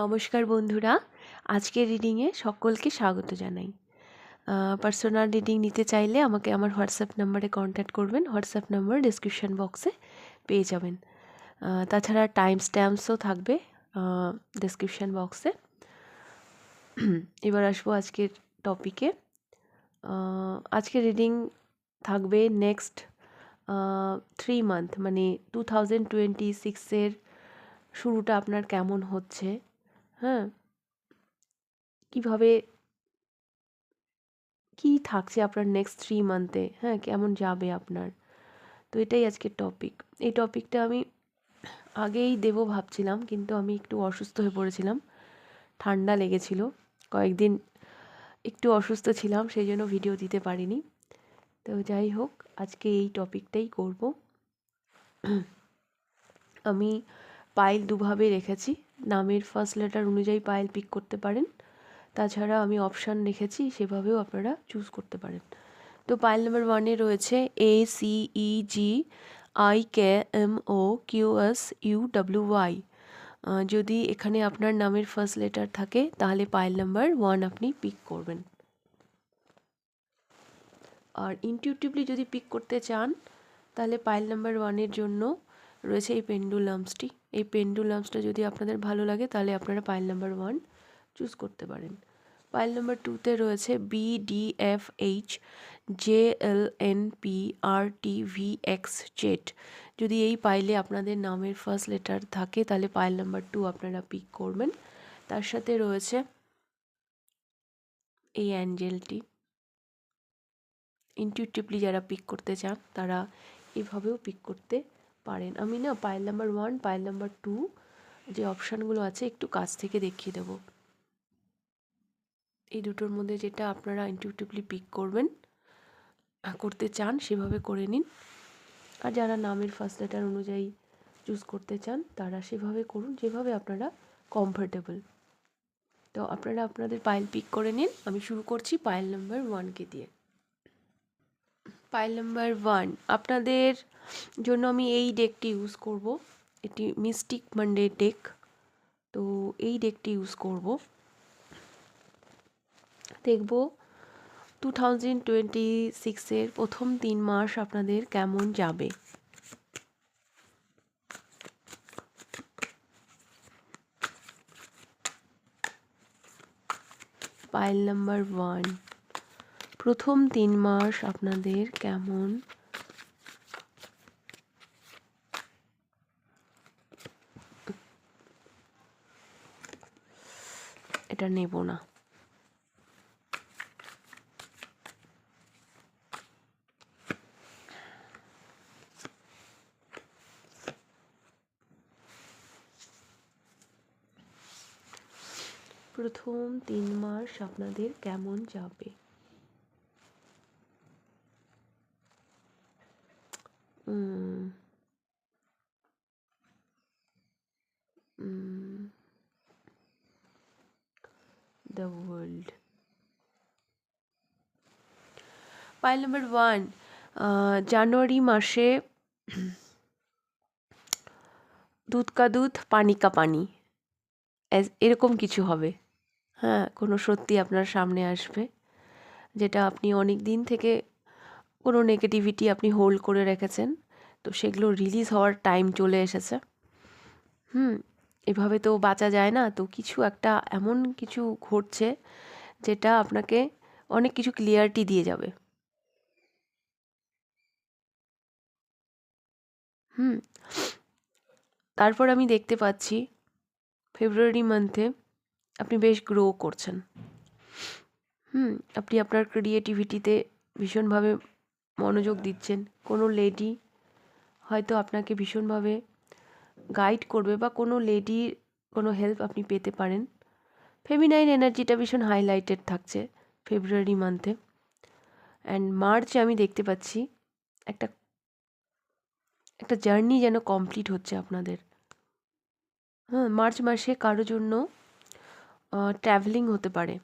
নমস্কার বন্ধুরা। আজকের রিডিংয়ে সকলকে স্বাগত জানাই। পার্সোনাল রিডিং নিতে চাইলে আমাকে আমার হোয়াটসঅ্যাপ নাম্বারে কন্ট্যাক্ট করবেন। হোয়াটসঅ্যাপ নাম্বার ডিসক্রিপশান বক্সে পেয়ে যাবেন। তাছাড়া টাইম স্ট্যাম্পসও থাকবে ডিসক্রিপশান বক্সে এবার আসব আজকের টপিকে আজকের রিডিং থাকবে নেক্সট থ্রি মান্থ মানে টু থাউজেন্ড টোয়েন্টি সিক্সের শুরুটা আপনার কেমন হচ্ছে? হ্যাঁ। কীভাবে কী থাকছে আপনার নেক্সট থ্রি মান্থে হ্যাঁ কেমন যাবে আপনার? তো এটাই আজকের টপিক এই টপিকটা আমি আগেই দেবো ভাবছিলাম, কিন্তু আমি একটু অসুস্থ হয়ে পড়েছিলাম। ঠান্ডা লেগেছিল। কয়েকদিন একটু অসুস্থ ছিলাম, সেই জন্য ভিডিও দিতে পারিনি। তো যাই হোক, আজকে এই টপিকটাই করব। আমি পাইল দুভাবে রেখেছি। নামের ফার্স্ট লেটার অনুযায়ী পাইল পিক করতে পারেন। তাছাড়া আমি অপশান রেখেছি, সেভাবেও আপনারা চুজ করতে পারেন। তো পাইল নাম্বার ওয়ানে রয়েছে A C E G I K M O Q S U W Y যদি এখানে আপনার নামের ফার্স্ট লেটার থাকে, তাহলে পাইল নাম্বার ওয়ান আপনি পিক করবেন। আর ইনটিউটিভলি যদি পিক করতে চান, তাহলে পাইল নাম্বার ওয়ানের জন্য রয়েছে এই পেন্ডুলামসটি এই পেন্ডুলামসটা যদি আপনাদের ভালো লাগে, তাহলে আপনারা পাইল নাম্বার ওয়ান চুজ করতে পারেন। পাইল নাম্বার টুতে রয়েছে B D F H J L N P R T V X Z যদি এই পাইলে আপনাদের নামের ফার্স্ট লেটার থাকে, তাহলে পাইল নাম্বার টু আপনারা পিক করবেন। তার সাথে রয়েছে এই অ্যাঞ্জেলটি ইনটিউটিভলি যারা পিক করতে চান, তারা এভাবেও পিক করতে পারেন। আমি না pile number one pile number two যে অপশানগুলো আছে একটু কাছ থেকে দেখিয়ে দেবো। এই দুটোর মধ্যে যেটা আপনারা ইনটিউটিভলি পিক করবেন করতে চান সেভাবে করে নিন। আর যারা নামের ফার্স্ট লেটার অনুযায়ী চুজ করতে চান, তারা সেভাবে করুন, যেভাবে আপনারা কমফোর্টেবল তো আপনারা আপনাদের পাইল পিক করে নিন। আমি শুরু করছি পাইল নাম্বার ওয়ানকে দিয়ে। পাইল নাম্বার ওয়ান আপনাদের জন্য আমি এই ডেকটি ইউজ করব। এটি মিস্টিক মানডে ডেক তো এই ডেকটি ইউজ করব। দেখব টু থাউজেন্ড টোয়েন্টি সিক্সের প্রথম তিন মাস আপনাদের কেমন যাবে। পাইল নাম্বার ওয়ান প্রথম তিন মাস আপনাদের কেমন? এটা নেব না। প্রথম তিন মাস আপনাদের কেমন যাবে? The world pile number one জানুয়ারি মাসে দুধ কা দুধ, পানি কা পানি। এরকম কিছু হবে। হ্যাঁ কোনো সত্যি আপনার সামনে আসবে, যেটা আপনি অনেক দিন থেকে কোনো নেগেটিভিটি আপনি হোল্ড করে রেখেছেন। তো সেগুলো রিলিজ হওয়ার টাইম চলে এসেছে। হুম, এভাবে তো বাঁচা যায় না। তো কিছু একটা এমন কিছু ঘটছে যেটা আপনাকে অনেক কিছু ক্লিয়ারিটি দিয়ে যাবে। হুম, তারপর আমি দেখতে পাচ্ছি ফেব্রুয়ারি মান্থে আপনি বেশ গ্রো করছেন। হুম, আপনি আপনার ক্রিয়েটিভিটিতে ভীষণভাবে মনোযোগ দিচ্ছেন। কোনো লেডি হয়তো আপনাকে ভীষণভাবে গাইড করবে বা কোনো লেডির কোনো হেল্প আপনি পেতে পারেন। ফেমিনাইন এনার্জিটা ভীষণ হাইলাইটেড থাকছে ফেব্রুয়ারি মান্থে অ্যান্ড মার্চে আমি দেখতে পাচ্ছি একটা একটা জার্নি যেন কমপ্লিট হচ্ছে আপনাদের। হ্যাঁ মার্চ মাসে কারও জন্য ট্র্যাভেলিং হতে পারে।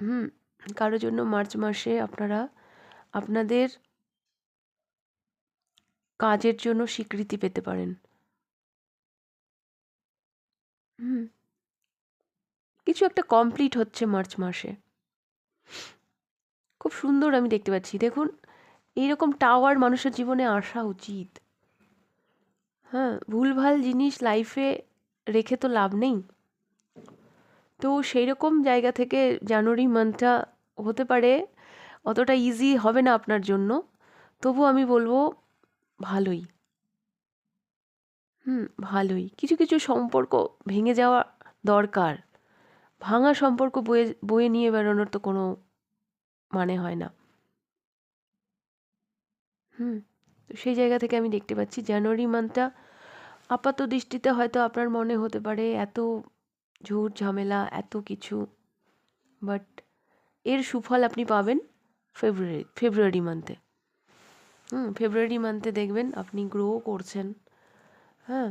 হুম কারোর জন্য মার্চ মাসে আপনারা আপনাদের কাজের জন্য স্বীকৃতি পেতে পারেন। হুম। কিছু একটা কমপ্লিট হচ্ছে মার্চ মাসে। খুব সুন্দর আমি দেখতে পাচ্ছি। দেখুন, এইরকম টাওয়ার মানুষের জীবনে আসা উচিত। হ্যাঁ ভুলভাল জিনিস লাইফে রেখে তো লাভ নেই। তো সেই রকম জায়গা থেকে জানুয়ারি মান্থটা হতে পারে অতটা ইজি হবে না আপনার জন্য। তবু আমি বলব, ভালোই। হুম, ভালোই। কিছু কিছু সম্পর্ক ভেঙে যাওয়া দরকার। ভাঙা সম্পর্ক বয়ে বয়ে নিয়ে বেরোনোর তো কোনো মানে হয় না। হুম, তো সেই জায়গা থেকে আমি দেখতে পাচ্ছি জানুয়ারি মান্থটা আপাত দৃষ্টিতে হয়তো আপনার মনে হতে পারে এত ঝুট ঝামেলা, এত কিছু। বাট এর সুফল আপনি পাবেন। ফেব্রুয়ারি ফেব্রুয়ারি মান্থে হুম ফেব্রুয়ারি মান্থে দেখবেন আপনি গ্রো করছেন। হ্যাঁ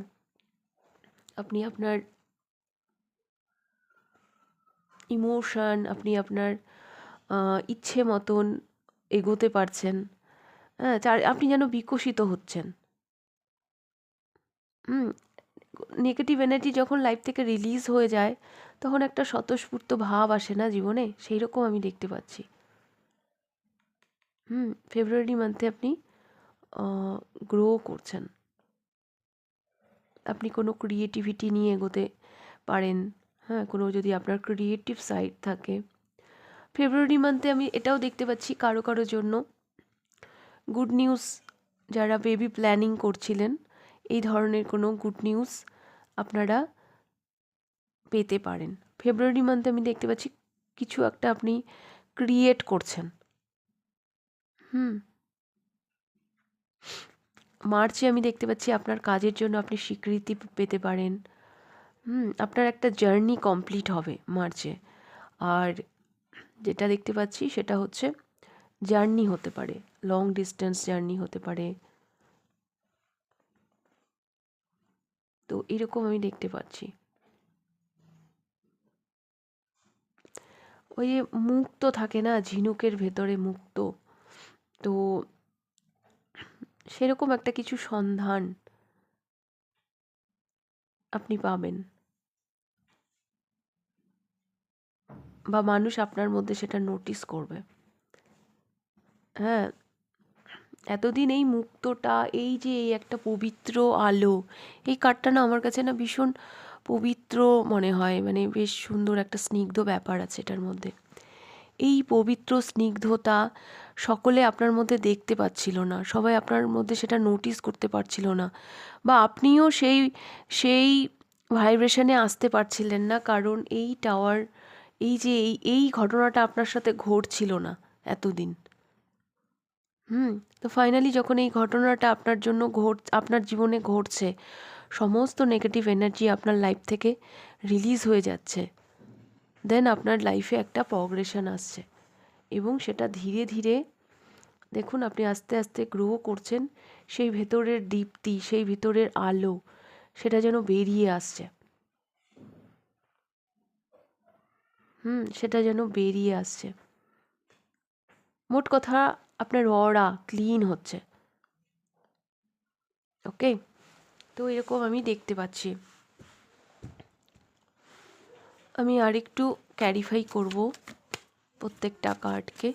আপনি আপনার ইমোশন আপনি আপনার ইচ্ছে মতন এগোতে পারছেন। হ্যাঁ চার, আপনি যেন বিকশিত হচ্ছেন। হুম নেগেটিভ এনার্জি যখন লাইফ থেকে রিলিজ হয়ে যায়, তখন একটা স্বতঃস্ফূর্ত ভাব আসে না জীবনে? সেই রকম আমি দেখতে পাচ্ছি। হুম ফেব্রুয়ারি মান্থে আপনি গ্রো করছেন। আপনি কোনো ক্রিয়েটিভিটি নিয়ে এগোতে পারেন। হ্যাঁ কোনো যদি আপনার ক্রিয়েটিভ সাইড থাকে। ফেব্রুয়ারি মান্থে আমি এটাও দেখতে পাচ্ছি কারও কারও জন্য। গুড নিউজ যারা বেবি প্ল্যানিং করছিলেন, এই ধরনের কোনো গুড নিউজ আপনারা পেতে পারেন। ফেব্রুয়ারি মান্থে আমি দেখতে পাচ্ছি কিছু একটা আপনি ক্রিয়েট করছেন। হুম। মার্চে আমি দেখতে পাচ্ছি আপনার কাজের জন্য আপনি স্বীকৃতি পেতে পারেন। হুম, আপনার একটা জার্নি কমপ্লিট হবে মার্চে। আর যেটা দেখতে পাচ্ছি সেটা হচ্ছে জার্নি হতে পারে। লং ডিস্টেন্স জার্নি হতে পারে। তো এরকম আমি দেখতে পাচ্ছি। ওই যে মুক্ত থাকে না, ঝিনুকের ভেতরে মুক্ত। তো সেরকম একটা কিছু সন্ধান আপনি পাবেন। বা মানুষ আপনার মধ্যে সেটা নোটিস করবে। হ্যাঁ এতদিন এই মুক্তটা, এই যে এই একটা পবিত্র আলো, এই কাঠটা না আমার কাছে না ভীষণ পবিত্র মনে হয় মানে বেশ সুন্দর একটা স্নিগ্ধ ব্যাপার আছে এটার মধ্যে। এই পবিত্র স্নিগ্ধতা সকলে আপনার মধ্যে দেখতে পাচ্ছিল না, সবাই আপনার মধ্যে সেটা নোটিস করতে পারছিল না বা আপনিও সেই সেই ভাইব্রেশনে আসতে পারছিলেন না কারণ এই টাওয়ার এই যে এই এই ঘটনাটা আপনার সাথে ঘটছিল না এতদিন। হুম, তো ফাইনালি যখন এই ঘটনাটা আপনার জন্য ঘট, আপনার জীবনে ঘটছে, সমস্ত নেগেটিভ এনার্জি আপনার লাইফ থেকে রিলিজ হয়ে যাচ্ছে। দেন আপনার লাইফে একটা প্রগ্রেশন আসছে। এবং সেটা ধীরে ধীরে, দেখুন আপনি আস্তে আস্তে গ্রো করছেন, সেই ভেতরের দীপ্তি, সেই ভেতরের আলো, সেটা যেন বেরিয়ে আসছে। হুম, সেটা যেন বেরিয়ে আসছে। মোট কথা আপনার অরা ক্লিন হচ্ছে। ওকে? তো এরকম আমি দেখতে পাচ্ছি। আমি আরেকটু ক্যারিফাই করব। প্রত্যেকটা কার্ডকে।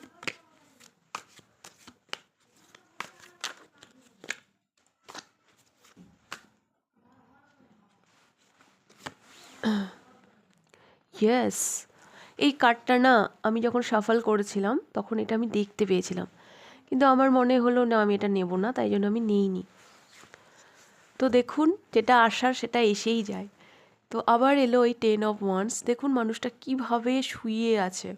ইয়েস এই কার্ডটা না আমি যখন সাফল করেছিলাম, তখন এটা আমি দেখতে পেয়েছিলাম। কিন্তু আমার মনে হলো, না, আমি এটা নেব না, তাই জন্য আমি নিইনি। তো দেখুন, যেটা আসার সেটা এসেই যায়। তো আবার এলো ওই টেন অফ ওয়ান্স দেখুন মানুষটা কীভাবে শুয়ে আছে।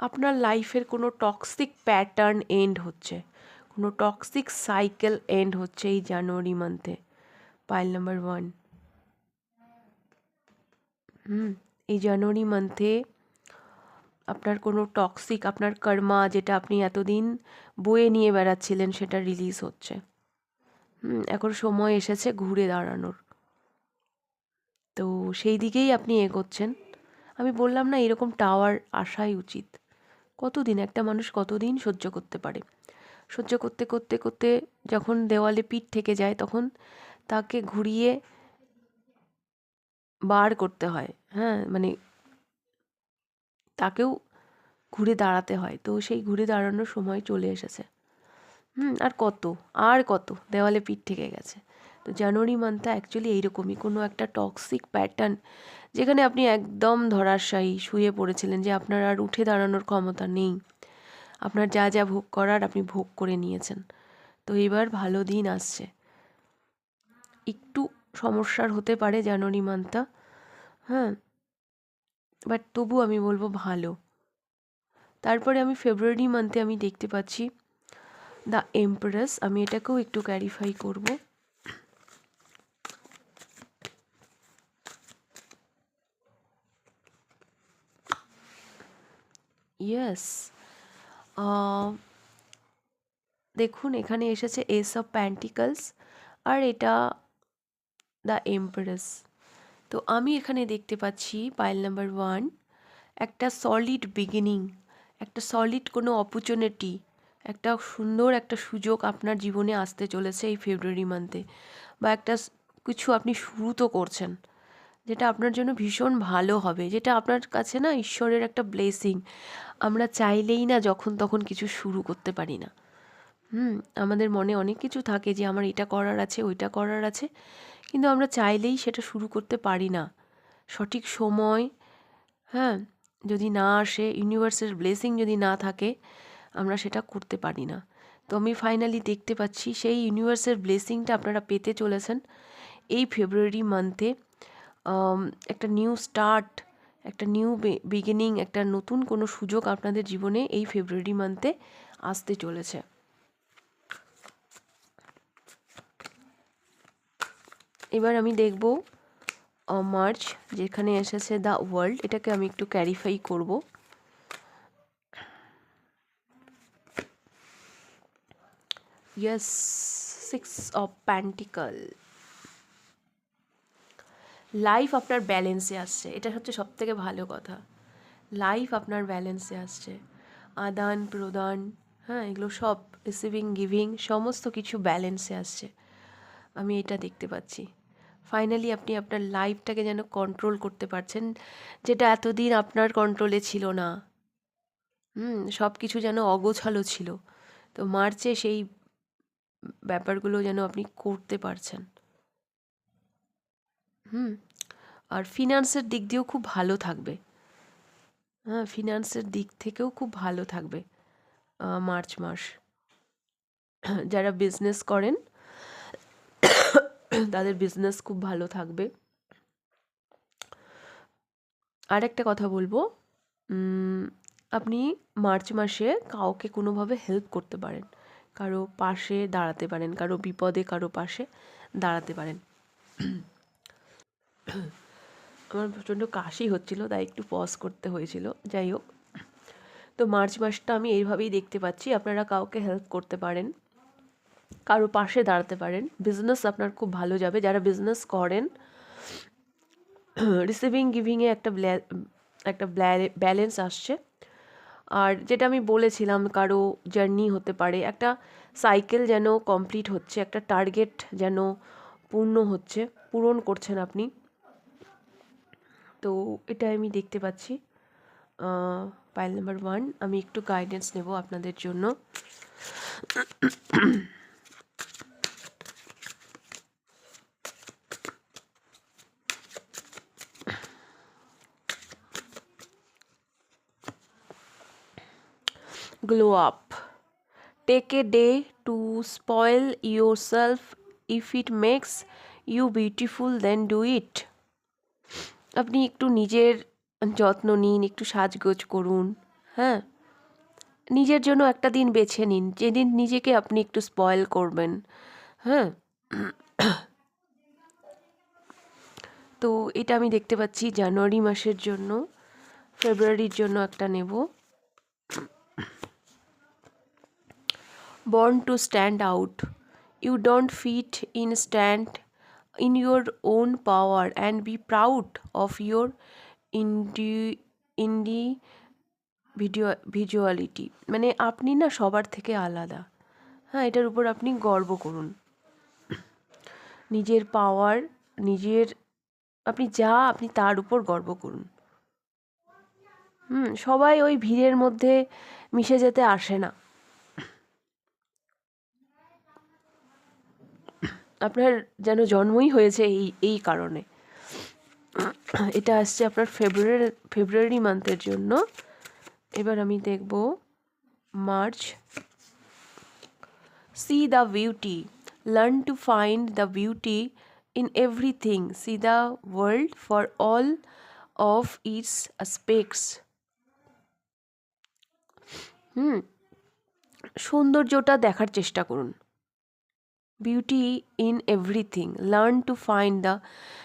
আপনার লাইফের কোনো টক্সিক প্যাটার্ন এন্ড হচ্ছে। কোনো টক্সিক সাইকেল এন্ড হচ্ছে এই জানুয়ারি মান্থে পাইল নাম্বার ওয়ান হুম, এই জানুয়ারি মান্থে আপনার কোনো টক্সিক আপনার কর্মা যেটা আপনি এতদিন বয়ে নিয়ে বেড়াচ্ছিলেন সেটা রিলিজ হচ্ছে। হুম, এখন সময় এসেছে ঘুরে দাঁড়ানোর। তো সেই দিকেই আপনি এগোচ্ছেন। আমি বললাম না এরকম টাওয়ার আসাই উচিত। কতদিন, একটা মানুষ কতদিন সহ্য করতে পারে? সহ্য করতে করতে করতে যখন দেওয়ালে পিঠ থেকে যায় তখন তাকে ঘুরিয়ে বার করতে হয় হ্যাঁ? মানে তাকেও ঘুরে দাঁড়াতে হয়। তো সেই ঘুরে দাঁড়ানোর সময় চলে এসেছে। হুম, আর কত? আর কত? দেওয়ালে পিঠ থেকে গেছে। জানুয়ারি মান্থটা অ্যাকচুয়ালি এইরকমই, কোনো একটা টক্সিক প্যাটার্ন যেখানে আপনি একদম ধরাশায়ী শুয়ে পড়েছিলেন যে আপনার আর উঠে দাঁড়ানোর ক্ষমতা নেই। আপনার যা যা ভোগ করার আপনি ভোগ করে নিয়েছেন। তো এবার ভালো দিন আসছে। একটু সমস্যার হতে পারে জানুয়ারি মান্থটা হ্যাঁ। বাট তবু আমি বলব ভালো। তারপরে আমি ফেব্রুয়ারি মান্থে আমি দেখতে পাচ্ছি দ্য এমপ্রেস আমি এটাকেও একটু ক্যারিফাই করব। ইয়েস দেখুন, এখানে এসেছে এস অফ প্যান্টিকলস আর এটা দ্য এমপ্রেস তো আমি এখানে দেখতে পাচ্ছি পাইল নাম্বার ওয়ান একটা সলিড বিগিনিং একটা সলিড কোনো অপরচুনিটি একটা সুন্দর একটা সুযোগ আপনার জীবনে আসতে চলেছে এই ফেব্রুয়ারি মান্থে বা একটা কিছু আপনি শুরু তো করছেন। যেটা আপনার জন্য ভীষণ ভালো হবে, যেটা আপনার কাছে না ঈশ্বরের একটা ব্লেসিং আমরা চাইলেই না যখন তখন কিছু শুরু করতে পারি না। হুম, আমাদের মনে অনেক কিছু থাকে যে আমার এটা করার আছে, ওইটা করার আছে, কিন্তু আমরা চাইলেই সেটা শুরু করতে পারি না। সঠিক সময় হ্যাঁ যদি না আসে ইউনিভার্সের ব্লেসিং যদি না থাকে, আমরা সেটা করতে পারি না। তো আমি ফাইনালি দেখতে পাচ্ছি, সেই ইউনিভার্সের ব্লেসিংটা আপনারা পেতে চলেছেন। এই ফেব্রুয়ারি মান্থে একটা নিউ স্টার্ট একটা নিউ বিগিনিং একটা নতুন কোনো সুযোগ আপনাদের জীবনে এই ফেব্রুয়ারি মান্থে আসতে চলেছে। এবার আমি দেখব মার্চ যেখানে এসেছে দ্য ওয়ার্ল্ড এটাকে আমি একটু ক্যারিফাই করব। Yes six of pentacle life আপনার ব্যালেন্সে আসছে। এটা হচ্ছে সব থেকে ভালো কথা। লাইফ আপনার ব্যালেন্সে আসছে। আদান, প্রদান হ্যাঁ এগুলো সব রিসিভিং গিভিং সমস্ত কিছু ব্যালেন্সে আসছে। আমি এটা দেখতে পাচ্ছি। ফাইনালি আপনি আপনার লাইফটাকে যেন কন্ট্রোল করতে পারছেন, যেটা এতদিন আপনার কন্ট্রোলে ছিল না। হুম সব কিছু যেন অগোছালো ছিল। তো মার্চে সেই ব্যাপারগুলো যেন আপনি করতে পারছেন। হুম। আর ফিনান্সের দিক দিয়েও খুব ভালো থাকবে। হ্যাঁ ফিনান্সের দিক থেকেও খুব ভালো থাকবে মার্চ মাস। যারা বিজনেস করেন, তাদের বিজনেস খুব ভালো থাকবে। আর একটা কথা বলব আপনি মার্চ মাসে কাউকে কোনোভাবে হেল্প করতে পারেন। কারও পাশে দাঁড়াতে পারেন, কারও বিপদে কারও পাশে দাঁড়াতে পারেন। আমার প্রচণ্ড কাশি হচ্ছিল, তাই একটু পজ করতে হয়েছিল। যাই হোক, তো মার্চ মাসটা আমি এইভাবেই দেখতে পাচ্ছি। আপনারা কাউকে হেল্প করতে পারেন, কারও পাশে দাঁড়াতে পারেন। বিজনেস আপনার খুব ভালো যাবে। যারা বিজনেস করেন রিসিভিং গিভিংয়ে একটা একটা ব্যালেন্স আসছে। আর যেটা আমি বলেছিলাম, কারও জার্নি হতে পারে। একটা সাইকেল যেন কমপ্লিট হচ্ছে, একটা টার্গেট যেন পূর্ণ হচ্ছে, পূরণ করছেন আপনি। তো এটা আমি দেখতে পাচ্ছি। পাইল নাম্বার ওয়ান আমি একটু গাইডেন্স নেব আপনাদের জন্য। Glow up take a day to spoil your self if it makes you beautiful then do it আপনি একটু নিজের যত্ন নিন, একটু সাজগোজ করুন হ্যাঁ নিজের জন্য একটা দিন বেছে নিন, যেদিন নিজেকে আপনি একটু স্পয়েল করবেন হ্যাঁ তো এটা আমি দেখতে পাচ্ছি জানুয়ারি মাসের জন্য, ফেব্রুয়ারির জন্য একটা নেব born to stand out. You don't fit in stand in your own power and be proud of your individuality মানে আপনি না সবার থেকে আলাদা। হ্যাঁ এটার উপর আপনি গর্ব করুন। নিজের পাওয়ার নিজের, আপনি যা, আপনি তার উপর গর্ব করুন। হুম, সবাই ওই ভিড়ের মধ্যে মিশে যেতে আসে না। আপনার যেন জন্মই হয়েছে এই এই কারণে। এটা আসছে আপনার ফেব্রুয়ারি ফেব্রুয়ারি মান্থের জন্য। এবার আমি দেখব March. See the beauty learn to find the beauty in everything see the world for all of its aspects hmm, সৌন্দর্যটা দেখার চেষ্টা করুন। Beauty in everything learn to find the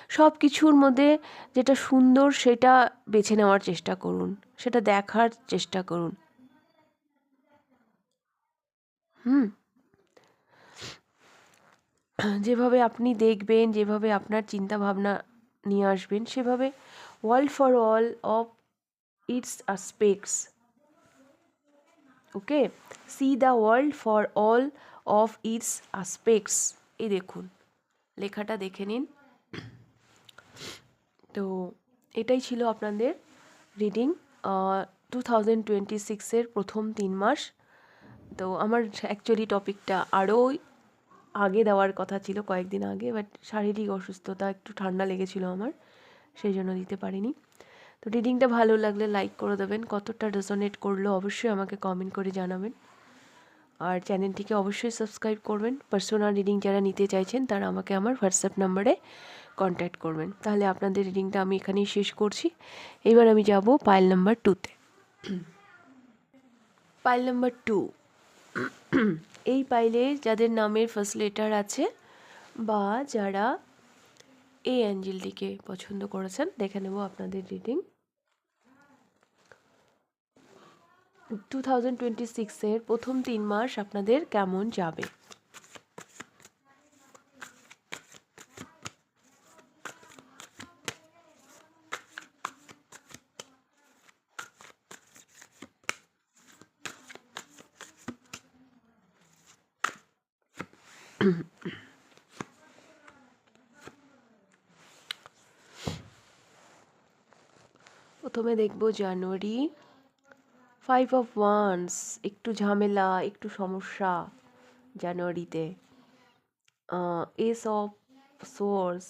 সব কিছুর মধ্যে যেটা সুন্দর সেটা বেছে নেওয়ার চেষ্টা করুন, সেটা দেখার চেষ্টা করুন। হুম। যেভাবে আপনি দেখবেন, যেভাবে আপনার চিন্তা ভাবনা নিয়ে আসবেন, সেভাবে world for all of its aspects okay see the world for all of its aspects এই দেখুন, লেখাটা দেখে নিন। তো এটাই ছিল আপনাদের রিডিং টু থাউজেন্ড টোয়েন্টি সিক্সের প্রথম তিন মাস। তো আমার অ্যাকচুয়ালি টপিকটা আরও আগে দেওয়ার কথা ছিল কয়েকদিন আগে বাট শারীরিক অসুস্থতা একটু ঠান্ডা লেগেছিল আমার, সেই জন্য দিতে পারিনি। তো রিডিংটা ভালো লাগলে লাইক করে দেবেন। কতটা রেজনেট করল অবশ্যই আমাকে কমেন্ট করে জানাবেন। আর চ্যানেলটিকে অবশ্যই সাবস্ক্রাইব করবেন। পার্সোনাল রিডিং যারা নিতে চাইছেন, তারা আমাকে আমার হোয়াটসঅ্যাপ নাম্বারে কন্ট্যাক্ট করবেন। তাহলে আপনাদের রিডিংটা আমি এখানেই শেষ করছি। এবার আমি যাব পাইল নাম্বার টুতে পাইল নাম্বার টু এই পাইলে যাদের নামের ফার্স্ট লেটার আছে বা যারা এই অ্যাঞ্জেলটিকে পছন্দ করেছেন, দেখে নেব আপনাদের রিডিং টু থাউজেন্ড টোয়েন্টি সিক্সের প্রথম তিন মাস আপনাদের কেমন যাবে? প্রথমে দেখব জানুয়ারি ফাইভ অফ ওয়ান্স একটু ঝামেলা, একটু সমস্যা জানুয়ারিতে। এস অফ সোর্স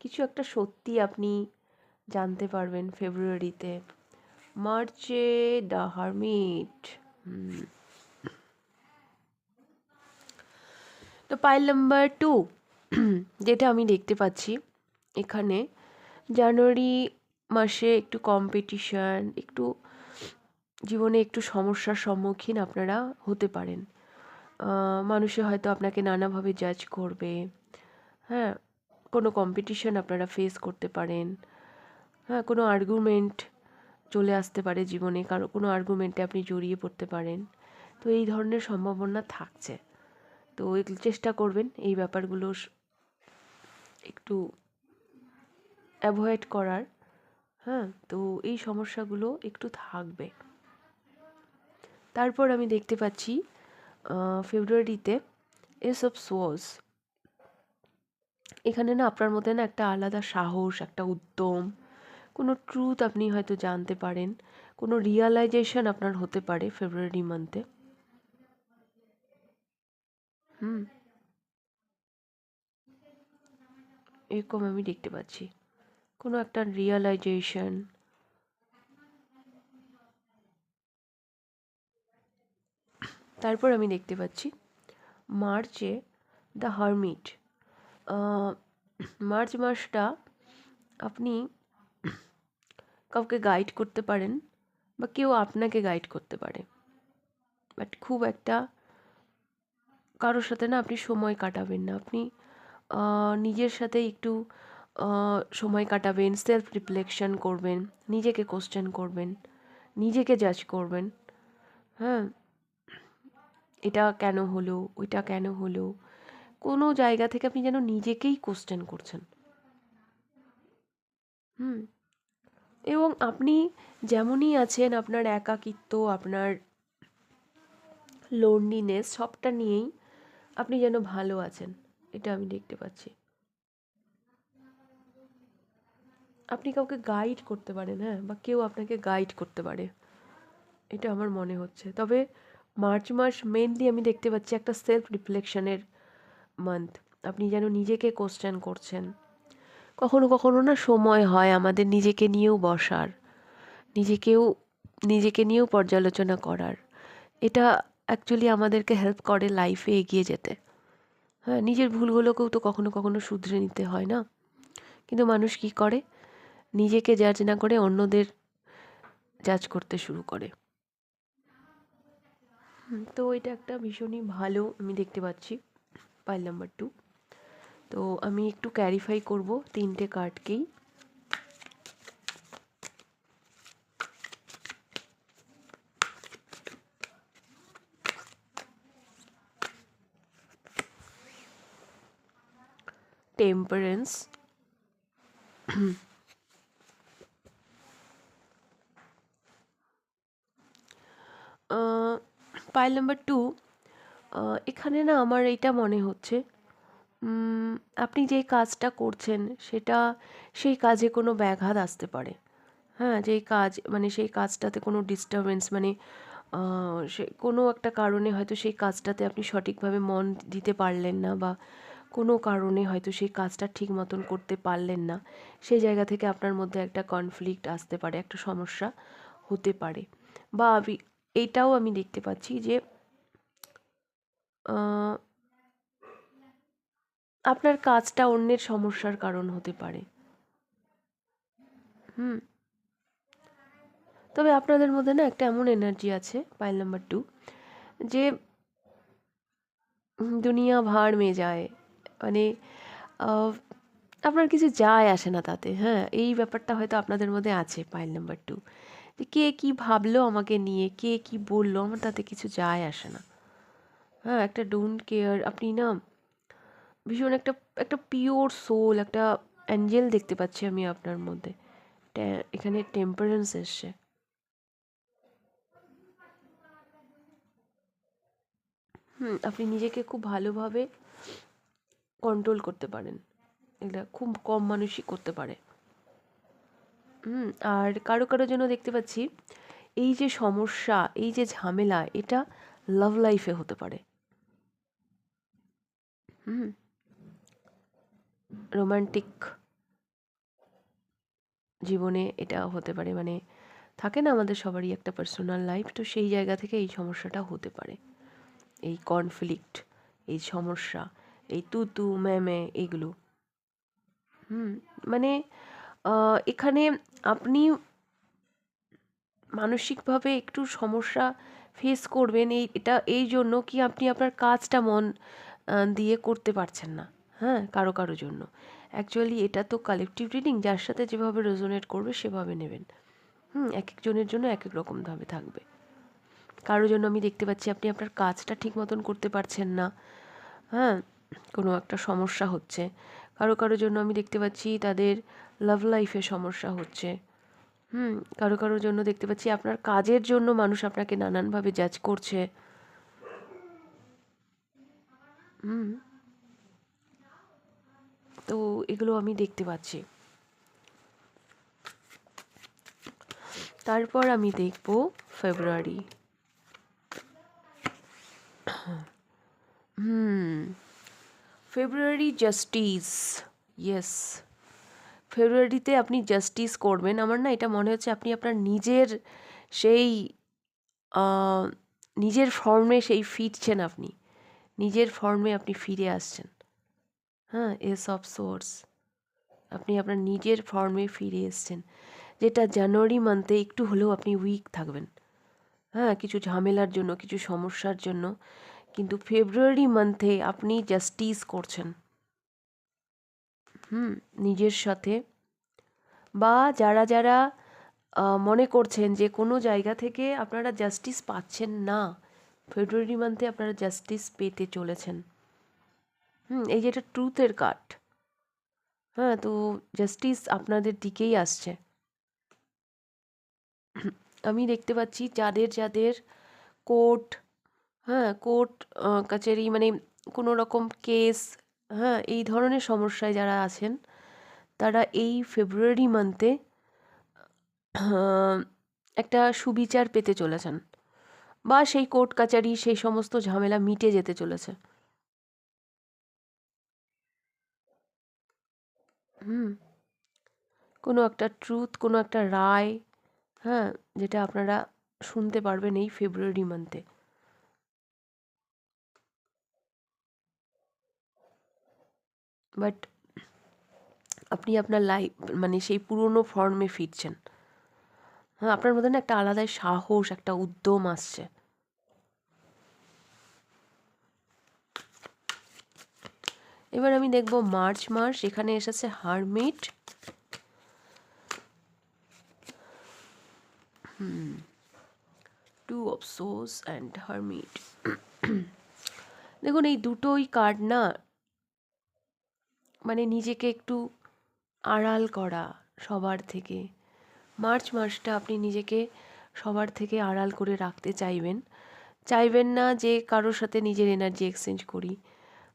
কিছু একটা সত্যি আপনি জানতে পারবেন ফেব্রুয়ারিতে মার্চে দ্য হারমিট তো পাইল নাম্বার টু যেটা আমি দেখতে পাচ্ছি এখানে। জানুয়ারি মাসে একটু কম্পিটিশান একটু জীবনে একটু সমস্যার সম্মুখীন আপনারা হতে পারেন। মানুষে হয়তো আপনাকে নানাভাবে জাজ করবে। হ্যাঁ কোনো কম্পিটিশান আপনারা ফেস করতে পারেন। হ্যাঁ কোনো আর্গুমেন্ট চলে আসতে পারে জীবনে, কারও কোনো আর্গুমেন্টে আপনি জড়িয়ে পড়তে পারেন। তো এই ধরনের সম্ভাবনা থাকছে। তো চেষ্টা করবেন এই ব্যাপারগুলো একটু অ্যাভয়েড করার। হ্যাঁ তো এই সমস্যাগুলো একটু থাকবে। তারপর আমি দেখতে পাচ্ছি ফেব্রুয়ারিতে এস অফ সোয়াস এখানে না আপনার মধ্যে না একটা আলাদা সাহস, একটা উদ্যম, কোনো ট্রুথ আপনি হয়তো জানতে পারেন, কোনো রিয়ালাইজেশন আপনার হতে পারে ফেব্রুয়ারি মান্থে হুম। এরকম আমি দেখতে পাচ্ছি। কোনো একটা রিয়ালাইজেশন তারপর আমি দেখতে পাচ্ছি মার্চে দ্য হারমিট। মার্চ মাসটা আপনি কাউকে গাইড করতে পারেন বা কেউ আপনাকে গাইড করতে পারে। বাট খুব একটা কারোর সাথে না আপনি সময় কাটাবেন না। আপনি নিজের সাথে একটু সময় কাটাবেন সেলফ রিফ্লেকশন করবেন, নিজেকে কোশ্চেন করবেন, নিজেকে জাজ করবেন। হ্যাঁ? এটা কেন হলো, ওইটা কেন হলো? কোনো জায়গা থেকে আপনি যেন নিজেকেই কোশ্চেন করছেন। হুম। এবং আপনি যেমনই আছেন, আপনার একাকিত্ব, আপনার লোনলিনেস সবটা নিয়েই আপনি যেন ভালো আছেন, এটা আমি দেখতে পাচ্ছি। আপনি কাউকে গাইড করতে পারেন হ্যাঁ? বা কেউ আপনাকে গাইড করতে পারে, এটা আমার মনে হচ্ছে। তবে মার্চ মাস মেনলি আমি দেখতে পাচ্ছি একটা সেলফ রিফ্লেকশনের মান্থ আপনি যেন নিজেকে কোশ্চেন করছেন। কখনো কখনো না সময় হয় আমাদের নিজেকে নিয়েও বসার, নিজেকেও, নিজেকে নিয়েও পর্যালোচনা করার। এটা অ্যাকচুয়ালি আমাদেরকে হেল্প করে লাইফে এগিয়ে যেতে। হ্যাঁ নিজের ভুলগুলোকেও তো কখনো কখনো শুধরে নিতে হয় না। কিন্তু মানুষ কি করে? নিজেকে জাজ না করে অন্যদের জাজ করতে শুরু করে। তো এটা একটা ভীষণই ভালো আমি দেখতে পাচ্ছি পাইল নাম্বার টু। তো আমি একটু ক্যারিফাই করব তিনটে কার্ডকেই টেম্পারেন্স পাইল নাম্বার টু এখানে না আমার এইটা মনে হচ্ছে। আপনি যেই কাজটা করছেন সেটা সেই কাজে কোনো ব্যাঘাত আসতে পারে। হ্যাঁ যেই কাজ মানে সেই কাজটাতে কোনো ডিস্টারবেন্স মানে সে কোনো একটা কারণে হয়তো সেই কাজটাতে আপনি সঠিকভাবে মন দিতে পারলেন না বা কোনো কারণে হয়তো সেই কাজটা ঠিক মতন করতে পারলেন না, সেই জায়গা থেকে আপনার মধ্যে একটা কনফ্লিক্ট আসতে পারে, একটা সমস্যা হতে পারে। বা আমি এইটাও আমি দেখতে পাচ্ছি যে আপনার কাজটা অন্যের সমস্যার কারণ হতে পারে। হুম। তবে আপনাদের মধ্যে না একটা এমন এনার্জি আছে পাইল নাম্বার টু যে, দুনিয়া ভাড় মে যায়। মানে আপনার কিছু যায় আসে না তাতে হ্যাঁ? এই ব্যাপারটা হয়তো আপনাদের মধ্যে আছে পাইল নাম্বার টু কে কি ভাবলো আমাকে নিয়ে? কে কি বলল? আমার তাতে কিছু যায় আসে না। হ্যাঁ একটা ডোন্ট কেয়ার আপনি না ভীষণ একটা একটা পিওর সোল একটা অ্যাঞ্জেল দেখতে পাচ্ছি আমি আপনার মধ্যে। এখানে টেম্পারেন্স এসছে। হুম, আপনি নিজেকে খুব ভালোভাবে কন্ট্রোল করতে পারেন। এটা খুব কম মানুষই করতে পারে। হুম, আর কারও কারও জন্য দেখতে পাচ্ছি এই যে সমস্যা, এই যে ঝামেলা, এটা লাভ লাইফে হতে পারে। হুম। রোমান্টিক জীবনে এটা হতে পারে মানে থাকে না আমাদের সবারই একটা পার্সোনাল লাইফ তো সেই জায়গা থেকে এই সমস্যাটা হতে পারে। এই কনফ্লিক্ট এই সমস্যা, এই তু তু ম্যামে এগুলো। হুম মানে এখানে আপনি মানসিকভাবে একটু সমস্যা ফেস করবেন, এই, এটা, এই জন্য কি আপনি আপনার কাজটা মন দিয়ে করতে পারছেন না? হ্যাঁ কারও কারও জন্য। অ্যাকচুয়ালি এটা তো কালেকটিভ রিডিং যার সাথে যেভাবে রেজোনেট করবে সেভাবে নেবেন। হুম এক একজনের জন্য এক এক রকমভাবে থাকবে। কারোর জন্য আমি দেখতে পাচ্ছি আপনি আপনার কাজটা ঠিক মতন করতে পারছেন না। হ্যাঁ কোনো একটা সমস্যা হচ্ছে। কারও কারোর জন্য আমি দেখতে পাচ্ছি তাদের লাভ লাইফে সমস্যা হচ্ছে। হুম, কারও কারোর জন্য দেখতে পাচ্ছি আপনার কাজের জন্য মানুষ আপনাকে নানানভাবে জাজ করছে। হুম, তো এগুলো আমি দেখতে পাচ্ছি। তারপর আমি দেখব ফেব্রুয়ারি হুম ফেব্রুয়ারি জাস্টিস ইয়েস ফেব্রুয়ারিতে আপনি জাস্টিস করবেন। আমার না এটা মনে হচ্ছে আপনি আপনার নিজের সেই নিজের ফর্মে সেই ফিরছেন আপনি। নিজের ফর্মে আপনি ফিরে আসছেন। হ্যাঁ এস অফ সোর্স আপনি আপনার নিজের ফর্মে ফিরে এসছেন। যেটা জানুয়ারি মান্থে একটু হলেও আপনি উইক থাকবেন। হ্যাঁ কিছু ঝামেলার জন্য, কিছু সমস্যার জন্য। কিন্তু ফেব্রুয়ারি মান্থে আপনি জাস্টিস করছেন। হুম, নিজের সাথে। বা যারা যারা মনে করছেন যে কোনো জায়গা থেকে আপনারা জাস্টিস পাচ্ছেন না, ফেব্রুয়ারি মান্থে আপনারা জাস্টিস পেতে চলেছেন। হুম, এই যেটা ট্রুথের কার্ড হ্যাঁ তো জাস্টিস আপনাদের দিকেই আসছে। আমি দেখতে পাচ্ছি যাদের যাদের কোর্ট হ্যাঁ কোর্ট কাচারি মানে কোনো রকম কেস হ্যাঁ এই ধরনের সমস্যায় যারা আছেন, তারা এই ফেব্রুয়ারি মান্থে একটা সুবিচার পেতে চলেছেন বা সেই কোর্ট, কাচারি সেই সমস্ত ঝামেলা মিটে যেতে চলেছে। হুম, কোনো একটা ট্রুথ কোনো একটা রায় হ্যাঁ যেটা আপনারা শুনতে পারবেন এই ফেব্রুয়ারি মান্থে বাট আপনি আপনার লাইফ মানে সেই পুরনো ফর্মে ফিরছেন। হ্যাঁ আপনার মধ্যে না একটা আলাদাই সাহস, একটা উদ্যম আসছে। এবার আমি দেখব মার্চ মাস, এখানে এসেছে হারমিট। হুম টু অফ সোস অ্যান্ড হারমিট দেখুন, এই দুটোই কার্ড না মানে নিজেকে একটু আড়াল করা সবার থেকে। মার্চ মাসটা আপনি নিজেকে সবার থেকে আড়াল করে রাখতে চাইবেন। চাইবেন না যে কারোর সাথে নিজের এনার্জি এক্সচেঞ্জ করি।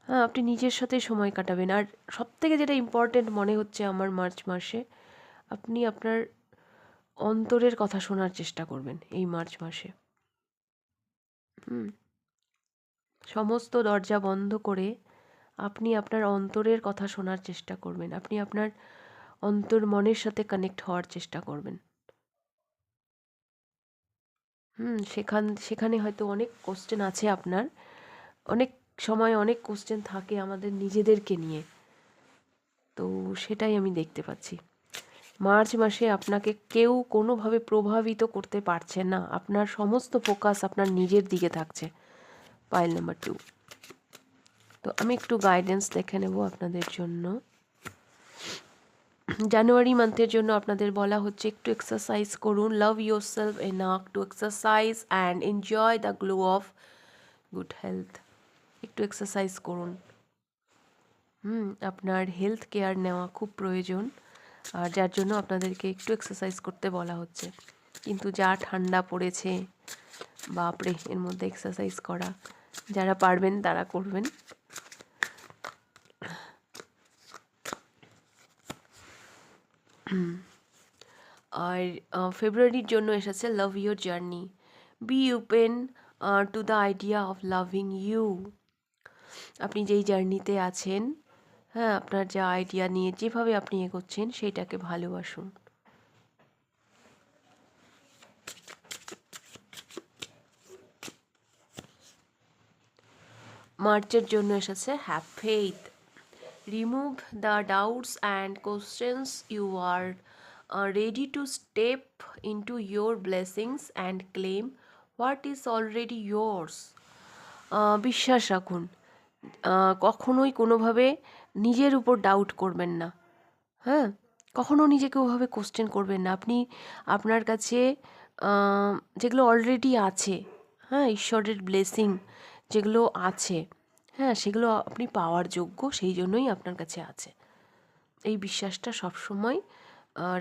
হ্যাঁ আপনি নিজের সাথে সময় কাটাবেন। আর সব থেকে যেটা ইম্পর্টেন্ট মনে হচ্ছে আমার মার্চ মাসে, আপনি আপনার অন্তরের কথা শোনার চেষ্টা করবেন এই মার্চ মাসে। হুম। সমস্ত দরজা বন্ধ করে আপনি আপনার অন্তরের কথা শোনার চেষ্টা করবেন। আপনি আপনার অন্তর মনের সাথে কানেক্ট হওয়ার চেষ্টা করবেন। হুম, সেখান, সেখানে হয়তো অনেক কোশ্চেন আছে আপনার। অনেক সময় অনেক কোশ্চেন থাকে আমাদের নিজেদেরকে নিয়ে। তো সেটাই আমি দেখতে পাচ্ছি। মার্চ মাসে আপনাকে কেউ কোনোভাবে প্রভাবিত করতে পারছে না। আপনার সমস্ত ফোকাস আপনার নিজের দিকে থাকছে। পাইল নাম্বার টু তো আমি একটু গাইডেন্স দেখে নেব আপনাদের জন্য। জানুয়ারি মান্থের জন্য আপনাদের বলা হচ্ছে একটু এক্সারসাইজ করুন। Love your self enough to exercise and enjoy the glow of good health একটু এক্সারসাইজ করুন। হুম, আপনার হেলথ কেয়ার নেওয়া খুব প্রয়োজন। আর যার জন্য আপনাদেরকে একটু এক্সারসাইজ করতে বলা হচ্ছে। কিন্তু যা ঠান্ডা পড়েছে, বাপরে, এর মধ্যে এক্সারসাইজ করা। যারা পারবেন তারা করবেন। আর ফেব্রুয়ারির জন্য এসেছে love your journey be open to the idea of loving you আপনি যেই জার্নিতে আছেন হ্যাঁ আপনার যা আইডিয়া নিয়ে যেভাবে আপনি এগোচ্ছেন সেইটাকে ভালোবাসুন। মার্চের জন্য এসেছে have faith remove the doubts and questions you are ready to step into your blessings and claim what is already yours বিশ্বাস রাখুন কখনোই কোনোভাবে নিজের উপর ডাউট করবেন না। হ্যাঁ কখনো নিজেকে ওভাবে কোশ্চেন করবেন না। আপনি আপনার কাছে যেগুলো অলরেডি আছে হ্যাঁ ঈশ্বরের ব্লেসিং যেগুলো আছে হ্যাঁ সেগুলো আপনি পাওয়ার যোগ্য, সেই জন্যই আপনার কাছে আছে। এই বিশ্বাসটা সবসময়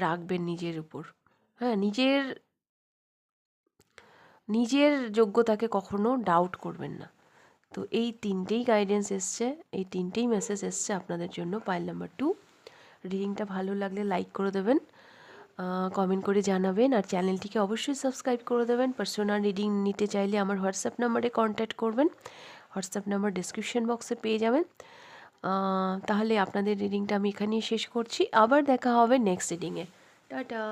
রাখবেন নিজের উপর। হ্যাঁ নিজের নিজের যোগ্যতাকে কখনো ডাউট করবেন না। তো এই তিনটেই গাইডেন্স এসছে, এই তিনটেই মেসেজ এসছে আপনাদের জন্য। পাইল নাম্বার টু রিডিংটা ভালো লাগলে লাইক করে দেবেন কমেন্ট করে জানাবেন আর চ্যানেলটিকে অবশ্যই সাবস্ক্রাইব করে দেবেন। পার্সোনাল রিডিং নিতে চাইলে আমার হোয়াটসঅ্যাপ নাম্বারে কন্ট্যাক্ট করবেন। হোয়াটসঅ্যাপ নাম্বার ডিসক্রিপশন বক্সে পেয়ে যাবেন। তাহলে আপনাদের রিডিংটা আমি এখানেই শেষ করছি। আবার দেখা হবে নেক্সট রিডিংয়ে টাটা!